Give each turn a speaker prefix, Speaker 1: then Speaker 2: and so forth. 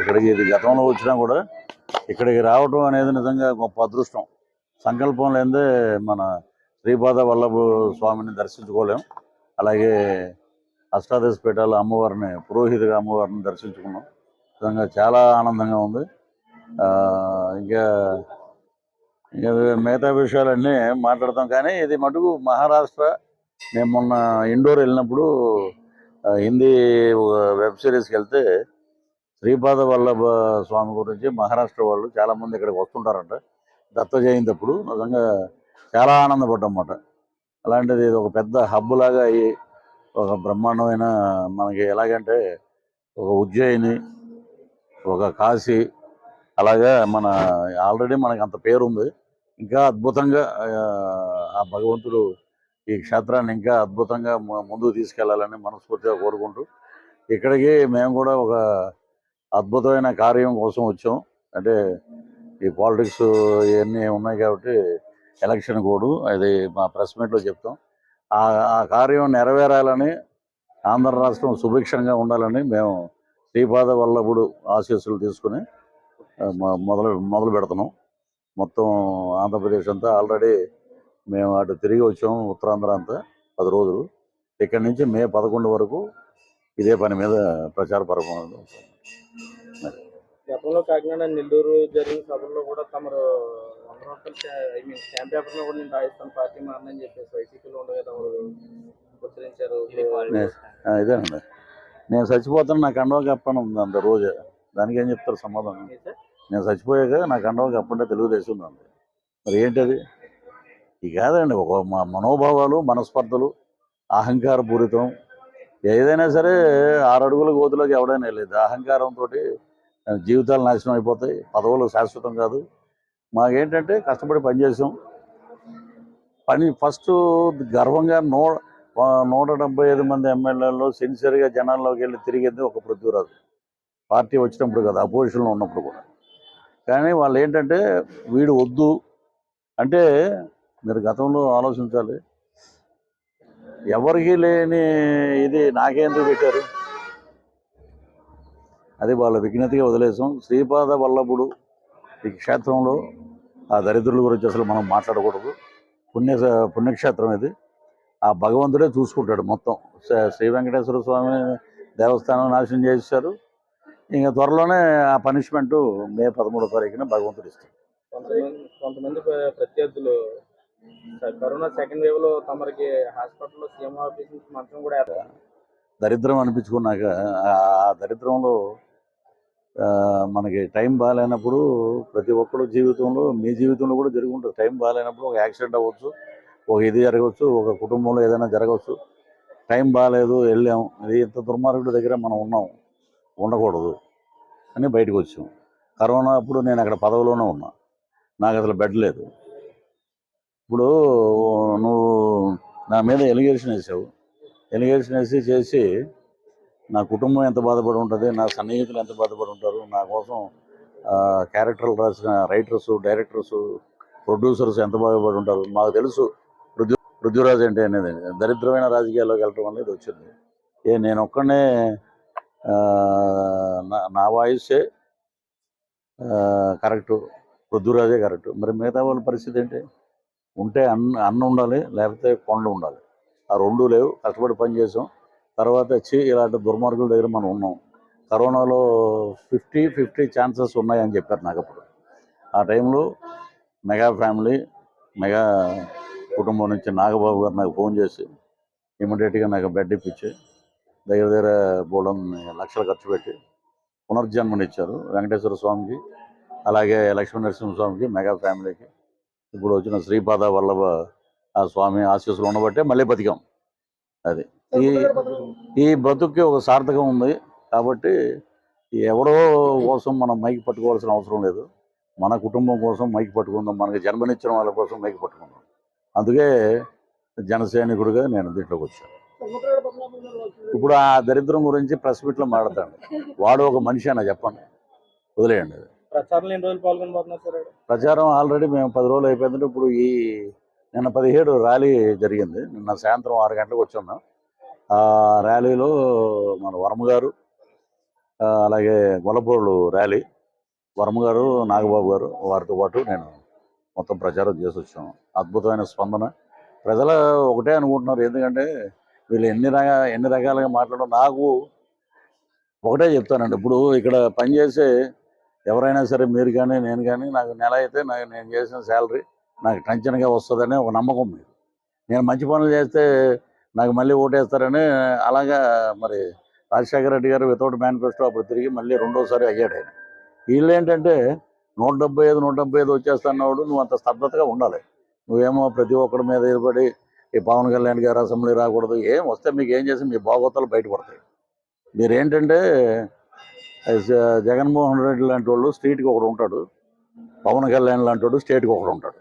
Speaker 1: ఇక్కడికి ఇది గతంలో వచ్చినా కూడా ఇక్కడికి రావటం అనేది నిజంగా గొప్ప అదృష్టం. సంకల్పం లేదే మన శ్రీపాద వల్లభ స్వామిని దర్శించుకోలేం. అలాగే అష్టాదశ పీఠాల అమ్మవారిని పురోహితుగా అమ్మవారిని దర్శించుకున్నాం. నిజంగా చాలా ఆనందంగా ఉంది. ఇంకా ఇంకా మిగతా విషయాలన్నీ మాట్లాడతాం. కానీ ఇది మటుకు మహారాష్ట్ర మేము మొన్న ఇండోర్ వెళ్ళినప్పుడు హిందీ వెబ్ సిరీస్కి వెళ్తే శ్రీపాద వల్లభ స్వామి గురించి మహారాష్ట్ర వాళ్ళు చాలామంది ఇక్కడికి వస్తుంటారంట. దత్త జయంతి అప్పుడు నిజంగా చాలా ఆనందపడ్డమాట అలాంటిది ఇది ఒక పెద్ద హబ్ లాగా అయ్యి ఒక బ్రహ్మాండమైన మనకి ఎలాగంటే ఒక ఉజ్జయిని ఒక కాశీ అలాగా మన ఆల్రెడీ మనకి అంత పేరుంది. ఇంకా అద్భుతంగా ఆ, భగవంతుడు ఈ క్షేత్రాన్ని ఇంకా అద్భుతంగా ముందుకు తీసుకెళ్ళాలని మనస్ఫూర్తిగా కోరుకుంటూ ఇక్కడికి మేము కూడా ఒక అద్భుతమైన కార్యం కోసం వచ్చాం. అంటే ఈ పాలిటిక్స్ ఇవన్నీ ఉన్నాయి కాబట్టి ఎలక్షన్ కోడు అది మా ప్రెస్ మీట్లో చెప్తాం. ఆ ఆ కార్యం నెరవేరాలని ఆంధ్ర రాష్ట్రం సుభిక్షంగా ఉండాలని మేము శ్రీపాద వల్లభుడు ఆశీస్సులు తీసుకుని మొదలు మొదలు పెడుతున్నాం. మొత్తం ఆంధ్రప్రదేశ్ అంతా ఆల్రెడీ మేము అటు తిరిగి వచ్చాము ఉత్తరాంధ్ర అంతా పది రోజులు. ఇక్కడి నుంచి మే పదకొండు వరకు ఇదే పని మీద ప్రచార పరమాలు
Speaker 2: గతంలో కాకినాడ నెల్లూరు జరిగిన సభల్లో కూడా తమరు వంద రూపాయలు ఐ మీన్ స్టాంప్ పేపర్లో కూడా నేను రాజస్థాన్ పార్టీ మారని చెప్పేసి వైసీపీలో ఉండగా తమరు ఉచ్చరించారు.
Speaker 1: ఆ, ఇదేనండి. నేను చచ్చిపోతాను నాకు అండవ కప్పని ఉంది అంత రోజు. దానికి ఏం చెప్తారు సమాధానం? నేను చచ్చిపోయాక నాకు అండవ కప్పంటే తెలుగుదేశం ఉంది మరి ఏంటది? ఇది కాదండి ఒక మా మనోభావాలు మనస్పర్ధలు అహంకార పూరితం. ఏదైనా సరే ఆరు అడుగుల గోతులోకి ఎవడైనా వెళ్ళేది అహంకారంతో జీవితాలు నాశనం అయిపోతాయి. పదవులు శాశ్వతం కాదు. మాకేంటంటే కష్టపడి పనిచేసాం పని ఫస్ట్ గర్వంగా నూ నూట డెబ్బై ఐదు మంది ఎమ్మెల్యేల్లో సిన్సియర్గా జనాల్లోకి వెళ్ళి తిరిగింది ఒక పృథ్వీరాజు. పార్టీ వచ్చినప్పుడు కదా అపోజిషన్లో ఉన్నప్పుడు కూడా. కానీ వాళ్ళు ఏంటంటే వీడు వద్దు. అంటే మీరు గతంలో ఆలోచించాలి. ఎవరికీ లేని ఇది నాకేందుకు పెట్టారు? అది వాళ్ళ విజ్ఞతగా వదిలేసాం. శ్రీపాద వల్లభుడు ఈ క్షేత్రంలో ఆ దరిద్రుల గురించి అసలు మనం మాట్లాడకూడదు. పుణ్య పుణ్యక్షేత్రం ఇది. ఆ భగవంతుడే చూసుకుంటాడు మొత్తం. శ్రీ- శ్రీ వెంకటేశ్వర స్వామి దేవస్థానం నాశనం చేశారు. ఇంకా త్వరలోనే ఆ పనిష్మెంట్ మే పదమూడో తారీఖున భగవంతుడు ఇస్తాడు.
Speaker 2: కొంతమంది ప్రత్యర్థులు కరోనా సెకండ్ వేవ్లో తమరికి హాస్పిటల్లో సీఎం ఆఫీస్ నుంచి మంచం కూడా
Speaker 1: దరిద్రం అనిపించుకున్నాక ఆ దరిద్రంలో మనకి టైం బాగాలేనప్పుడు ప్రతి ఒక్కరు జీవితంలో మీ జీవితంలో కూడా జరుగుంటుంది. ఉంటుంది టైం బాగాలేనప్పుడు ఒక యాక్సిడెంట్ అవ్వచ్చు ఒక ఇది జరగవచ్చు ఒక కుటుంబంలో ఏదైనా జరగవచ్చు. టైం బాగాలేదు వెళ్ళాం. ఇది ఇంత దుర్మార్గుడి దగ్గర మనం ఉన్నాం ఉండకూడదు అని బయటకు వచ్చాం. కరోనా అప్పుడు నేను అక్కడ పదవిలోనే ఉన్నా. నాకు అసలు బెడ్ లేదు. ఇప్పుడు నువ్వు నా మీద ఎలిగేషన్ వేసావు. ఎలిగేషన్ వేసి చేసి నా కుటుంబం ఎంత బాధపడి ఉంటుంది నా సన్నిహితులు ఎంత బాధపడి ఉంటారు నా కోసం క్యారెక్టర్లు రాసిన రైటర్స్ డైరెక్టర్స్ ప్రొడ్యూసర్స్ ఎంత బాధపడి ఉంటారు. మాకు తెలుసు పృథ్వీ పృథ్వీరాజ్ అంటే అనేది. దరిద్రమైన రాజకీయాల్లోకి వెళ్ళటం అనేది వచ్చింది. ఏ నేను ఒక్కనే నా నా వాయిసే కరెక్ట్ పృథ్వీరాజే కరెక్ట్ మరి మిగతా వాళ్ళ పరిస్థితి ఏంటి? ఉంటే అన్న అన్న ఉండాలి లేకపోతే కొండ ఉండాలి. ఆ రెండు లేవు. కష్టపడి పని చేసాం. తర్వాత వచ్చి ఇలాంటి దుర్మార్గుల దగ్గర మనం ఉన్నాం. కరోనాలో ఫిఫ్టీ ఫిఫ్టీ ఛాన్సెస్ ఉన్నాయని చెప్పారు నాకు అప్పుడు. ఆ టైంలో మెగా ఫ్యామిలీ మెగా కుటుంబం నుంచి నాగబాబు గారు నాకు ఫోన్ చేసి ఇమీడియట్గా నాకు బెడ్ ఇప్పించి దగ్గర దగ్గర బోడం లక్షలు ఖర్చు పెట్టి పునర్జన్మనిచ్చారు వెంకటేశ్వర స్వామికి అలాగే లక్ష్మీ నరసింహస్వామికి మెగా ఫ్యామిలీకి. ఇప్పుడు వచ్చిన శ్రీపాద వల్లభ ఆ స్వామి ఆశీస్సులు ఉండబట్టే మళ్ళీ బతికాం. అది. ఈ ఈ బతుక్కి ఒక సార్థకం ఉంది. కాబట్టి ఎవరో కోసం మనం మైకి పట్టుకోవాల్సిన అవసరం లేదు. మన కుటుంబం కోసం మైకి పట్టుకుందాం. మనకి జన్మనిచ్చిన వాళ్ళ కోసం మైకి పట్టుకుందాం. అందుకే జన సైనికుడిగా నేను దీంట్లోకి వచ్చాను. ఇప్పుడు ఆ దరిద్రం గురించి ప్రెస్ మీట్లో మాట్లాడతాను. వాడు ఒక మనిషి అన్న చెప్పండి. వదిలేయండి? ప్రచారం ఆల్రెడీ మేము పది రోజులు అయిపోయిందంటే ఇప్పుడు ఈ నిన్న పదిహేడు ర్యాలీ జరిగింది. నిన్న సాయంత్రం ఆరు గంటలకు వచ్చాము ఆ ర్యాలీలో మన వర్మ గారు అలాగే గొల్లపూరులు ర్యాలీ. వర్మ గారు నాగబాబు గారు వారితో పాటు నేను మొత్తం ప్రచారం చేసి వచ్చాను అద్భుతమైన స్పందన. ప్రజలు ఒకటే అనుకుంటున్నారు. ఎందుకంటే వీళ్ళు ఎన్ని రకా ఎన్ని రకాలుగా మాట్లాడడం నాకు ఒకటే చెప్తానండి. ఇప్పుడు ఇక్కడ పనిచేసే ఎవరైనా సరే మీరు కానీ నేను కానీ నాకు నెల అయితే నాకు నేను చేసిన శాలరీ నాకు టెన్షన్గా వస్తుందని ఒక నమ్మకం మీరు. నేను మంచి పనులు చేస్తే నాకు మళ్ళీ ఓటేస్తారని అలాగా మరి రాజశేఖర రెడ్డి గారు వితౌట్ మేనిఫెస్టో అప్పుడు తిరిగి మళ్ళీ రెండోసారి అయ్యాడు ఆయన. వీళ్ళు ఏంటంటే నూట డెబ్బై ఐదు నూట డెబ్బై ఐదు వచ్చేస్తున్నాడు నువ్వు అంత స్తబ్దతగా ఉండాలి. నువ్వేమో ప్రతి ఒక్కడి మీద ఎదురుపడి ఈ పవన్ కళ్యాణ్ గారు అసెంబ్లీ రాకూడదు ఏం వస్తే మీకు ఏం చేసి మీ బాగోతాలు బయటపడతాయి. మీరేంటంటే జగన్మోహన్ రెడ్డి లాంటి వాళ్ళు స్ట్రీట్కి ఒకడు ఉంటాడు పవన్ కళ్యాణ్ లాంటి వాడు స్టేట్కి ఒకడు ఉంటాడు.